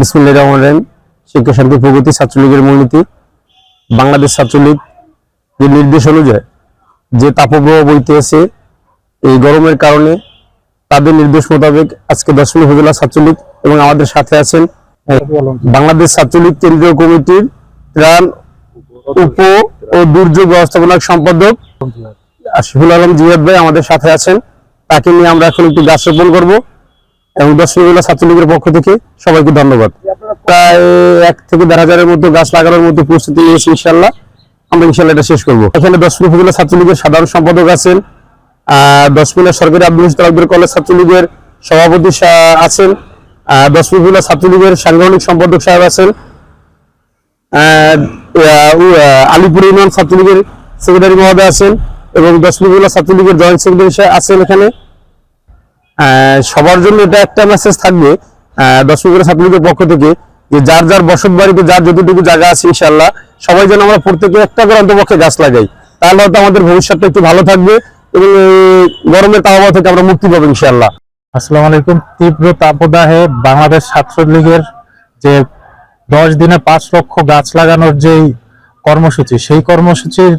বিসমুল্লাহ রহমান রহিম। শিক্ষা শান্তি প্রগতি ছাত্রলীগের মূলনীতি। বাংলাদেশ ছাত্রলীগ যে নির্দেশ অনুযায়ী যে তাপপ্রবাহ বইতেছে এই গরমের কারণে তাদের নির্দেশ মোতাবেক আজকে দশমী উপজেলা ছাত্রলীগ এবং আমাদের সাথে আছেন, বাংলাদেশ ছাত্রলীগ কেন্দ্রীয় কমিটির ত্রাণ উপ ও দুর্যোগ ব্যবস্থাপনা সম্পাদক আশিফুল আলম জিয়াদ ভাই আমাদের সাথে আছেন। তাকে নিয়ে আমরা এখন একটু গাছ রোপণ করব। এবং উপজেলা ছাত্রলীগের পক্ষ থেকে সবাইকে ধন্যবাদ। প্রায় এক থেকে দেড় হাজারের মধ্যে গাছ লাগানোর মধ্যে প্রস্তুতি নিয়েছি ইনশাল্লাহ আমরা ইনশাল্লাহ এটা শেষ করব। এখানে দশমী উপজেলা ছাত্রলীগের সাধারণ সম্পাদক আছেন দশমিনা সরকারি আব্দুল রশিদ কলেজ ছাত্রলীগের সভাপতি আছেন দশমী উপজেলা ছাত্রলীগের সাংগঠনিক সম্পাদক সাহেব আছেন আলিপুর ইউনিয়ন ছাত্রলীগের সেক্রেটারি মহোদয় আছেন এবং দশমী উপজেলা ছাত্রলীগের জয়েন্ট সেক্রেটারি আছেন এখানে। সবার জন্য এটা একটা মেসেজ থাকবে। আহ, দর্শক উপজেলা ছাত্রলীগের পক্ষ থেকে যে যার যার বসত বাড়িতে যার যতটুকু জায়গা আছে ইনশাল্লাহ সবাই যেন আমরা প্রত্যেকে একটা করে অন্তপক্ষে গাছ লাগাই। তাহলে হয়তো আমাদের ভবিষ্যৎটা একটু ভালো থাকবে এবং গরমের তাপমাত্রা থেকে আমরা মুক্তি পাবো ইনশাল্লাহ আসসালামু আলাইকুম। তীব্র তাপদাহে বাংলাদেশ ছাত্রলীগের যে দশ দিনে পাঁচ লক্ষ গাছ লাগানোর যেই কর্মসূচি সেই কর্মসূচির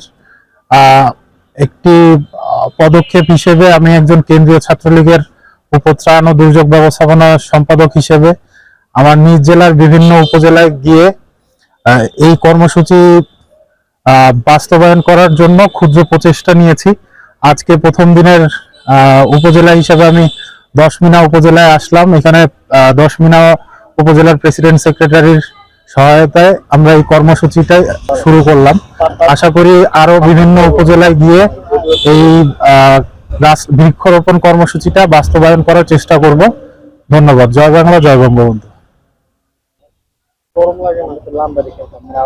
একটি পদক্ষেপ হিসেবে আমি একজন কেন্দ্রীয় ছাত্রলীগের উপত্রাণ ও দুর্যোগ ব্যবস্থাপনা সম্পাদক হিসেবে আমার নিজ জেলার বিভিন্ন উপজেলায় গিয়ে এই কর্মসূচি বাস্তবায়ন করার জন্য ক্ষুদ্র প্রচেষ্টা নিয়েছি। আজকে প্রথম দিনের উপজেলা হিসেবে আমি দশমিনা উপজেলায় আসলাম। এখানে দশমিনা উপজেলার প্রেসিডেন্ট সেক্রেটারির সহায়তায় আমরা এই কর্মসূচিটাই শুরু করলাম। আশা করি আরও বিভিন্ন উপজেলায় গিয়ে এই গাছ বৃক্ষরোপণ কর্মসূচিটা বাস্তবায়ন করার চেষ্টা করব। ধন্যবাদ। জয় বাংলা জয় বঙ্গবন্ধু।